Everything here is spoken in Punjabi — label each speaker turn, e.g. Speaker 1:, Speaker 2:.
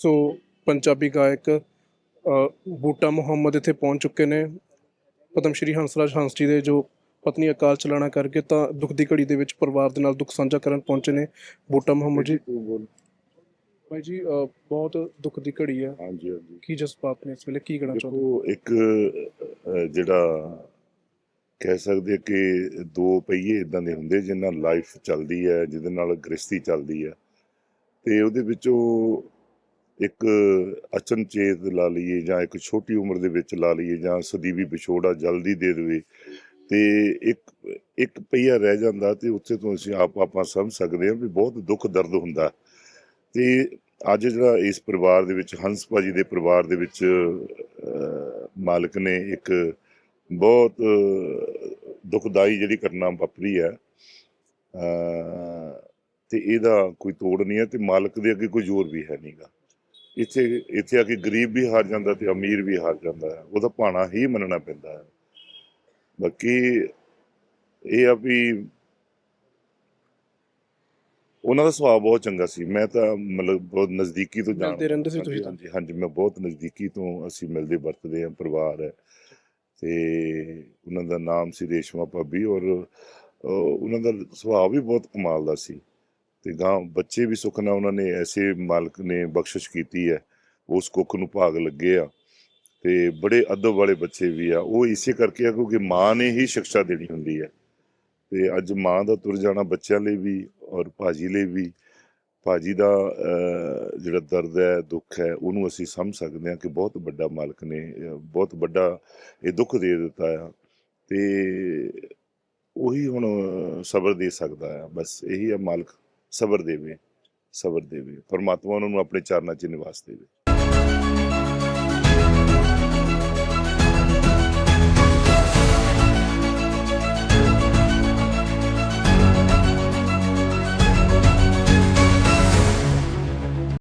Speaker 1: ਸੋ ਪੰਜਾਬੀ ਗਾਇਕ ਬੂਟਾ ਮੁਹੰਮਦ ਇੱਥੇ ਪਹੁੰਚ ਚੁੱਕੇ ਨੇ। ਪਦਮ ਸ਼੍ਰੀ ਹੰਸਰਾਜ ਹੰਸ ਜੀ ਦੇ ਜੋ ਪਤਨੀ ਅਕਾਲ ਚਲਾਣਾ ਕਰਕੇ ਤਾਂ ਦੁੱਖ ਦੀ ਘੜੀ ਦੇ ਵਿੱਚ ਪਰਿਵਾਰ ਦੇ ਨਾਲ ਦੁੱਖ ਸਾਂਝਾ ਕਰਨ ਪਹੁੰਚੇ ਨੇ। ਬੂਟਾ ਮੁਹੰਮਦ ਜੀ। ਭਾਈ ਜੀ ਬਹੁਤ ਦੁੱਖ ਦੀ ਘੜੀ ਹੈ
Speaker 2: ਹਾਂਜੀ ਹਾਂਜੀ।
Speaker 1: ਕੀ ਜਜ਼ਬਾਤ ਨੇ ਇਸ ਵੇਲੇ? ਕੀ ਕਹਿਣਾ ਚਾਹੁੰਦੇ?
Speaker 2: ਦੇਖੋ ਇੱਕ ਜਿਹੜਾ ਕਹਿ ਸਕਦੇ ਕਿ ਦੋ ਪਹੀਏ ਇਦਾਂ ਦੇ ਹੁੰਦੇ ਜਿਨ੍ਹਾਂ ਲਾਈਫ ਚੱਲਦੀ ਹੈ ਜਿਹਦੇ ਨਾਲ ਗ੍ਰਸਤੀ ਚੱਲਦੀ ਹੈ। ਤੇ ਉਹਦੇ ਵਿੱਚੋਂ ਇੱਕ ਅਚਨਚੇਤ ਲਾ ਲਈਏ ਜਾਂ ਇੱਕ ਛੋਟੀ ਉਮਰ ਦੇ ਵਿੱਚ ਲਾ ਲਈਏ ਜਾਂ ਸਦੀਵੀ ਵਿਛੋੜਾ ਜਲਦੀ ਦੇ ਦੇਵੇ ਤੇ ਇੱਕ ਇੱਕ ਪਹੀਆ ਰਹਿ ਜਾਂਦਾ ਤੇ ਉੱਥੇ ਤੋਂ ਅਸੀਂ ਆਪ ਆਪਾਂ ਸਮਝ ਸਕਦੇ ਹਾਂ ਵੀ ਬਹੁਤ ਦੁੱਖ ਦਰਦ ਹੁੰਦਾ। ਤੇ ਅੱਜ ਜਿਹੜਾ ਇਸ ਪਰਿਵਾਰ ਦੇ ਵਿੱਚ ਹੰਸ ਭਾਜੀ ਦੇ ਪਰਿਵਾਰ ਦੇ ਵਿੱਚ ਮਾਲਕ ਨੇ ਇੱਕ ਬਹੁਤ ਅਹ, ਦੁਖਦਾਈ ਜਿਹੜੀ ਘਟਨਾ ਵਾਪਰੀ ਹੈ ਅਹ, ਤੇ ਇਹਦਾ ਕੋਈ ਤੋੜ ਨਹੀਂ ਹੈ ਤੇ ਮਾਲਕ ਦੇ ਅੱਗੇ ਕੋਈ ਜ਼ੋਰ ਵੀ ਹੈ ਨਹੀਂਗਾ ਇੱਥੇ ਇੱਥੇ ਆ ਕੇ ਗਰੀਬ ਵੀ ਹਾਰ ਜਾਂਦਾ ਤੇ ਅਮੀਰ ਵੀ ਹਾਰ ਜਾਂਦਾ ਹੈ। ਉਹਦਾ ਭਾਣਾ ਹੀ ਮੰਨਣਾ ਪੈਂਦਾ ਹੈ। ਬਾਕੀ ਇਹ ਆ ਵੀ ਉਹਨਾਂ ਦਾ ਸੁਭਾਅ ਬਹੁਤ ਚੰਗਾ ਸੀ। ਮੈਂ ਤਾਂ ਮਤਲਬ ਬਹੁਤ ਨਜ਼ਦੀਕੀ ਤੋਂ ਜਾਣਦਾ।
Speaker 1: ਮਿਲਦੇ ਰਹਿੰਦੇ ਸੀ ਤੁਸੀਂ ਤਾਂ?
Speaker 2: ਹਾਂਜੀ ਹਾਂਜੀ ਮੈਂ ਬਹੁਤ ਨਜ਼ਦੀਕੀ ਤੋਂ ਅਸੀਂ ਮਿਲਦੇ ਵਰਤਦੇ ਹਾਂ ਪਰਿਵਾਰ ਹੈ। ਤੇ ਉਹਨਾਂ ਦਾ ਨਾਮ ਸੀ ਰੇਸ਼ਮਾ ਭਾਬੀ ਔਰ ਉਹਨਾਂ ਦਾ ਸੁਭਾਅ ਵੀ ਬਹੁਤ ਕਮਾਲ ਦਾ ਸੀ। ਤੇ ਗਾਂ ਬੱਚੇ ਵੀ ਸੁੱਖ ਨਾਲ ਉਹਨਾਂ ਨੇ ਐਸੇ ਮਾਲਕ ਨੇ ਬਖਸ਼ਿਸ਼ ਕੀਤੀ ਹੈ ਉਸ ਕੁੱਖ ਨੂੰ ਭਾਗ ਲੱਗੇ ਆ ਤੇ ਬੜੇ ਅਦਬ ਵਾਲੇ ਬੱਚੇ ਵੀ ਆ। ਉਹ ਇਸੇ ਕਰਕੇ ਆ ਕਿਉਂਕਿ ਮਾਂ ਨੇ ਹੀ ਸਿੱਖਿਆ ਦੇਣੀ ਹੁੰਦੀ ਹੈ। ਤੇ ਅੱਜ ਮਾਂ ਦਾ ਤੁਰ ਜਾਣਾ ਬੱਚਿਆਂ ਲਈ ਵੀ ਔਰ ਭਾਜੀ ਲਈ ਵੀ ਭਾਜੀ ਦਾ ਅਹ, ਜਿਹੜਾ ਦਰਦ ਹੈ ਦੁੱਖ ਹੈ ਉਹਨੂੰ ਅਸੀਂ ਸਮਝ ਸਕਦੇ ਹਾਂ ਕਿ ਬਹੁਤ ਵੱਡਾ ਮਾਲਕ ਨੇ ਬਹੁਤ ਵੱਡਾ ਇਹ ਦੁੱਖ ਦੇ ਦਿੱਤਾ ਆ। ਤੇ ਉਹੀ ਹੁਣ ਸਬਰ ਦੇ ਸਕਦਾ ਆ ਬਸ ਇਹੀ ਆ ਮਾਲਕ। ਸਬਰ ਦੇਵੇ ਸਬਰ ਦੇਵੇ ਪਰਮਾਤਮਾ ਉਹਨਾਂ ਨੂੰ ਆਪਣੇ ਚਰਨਾਂ 'ਚ ਨਿਵਾਸ ਦੇਵੇ।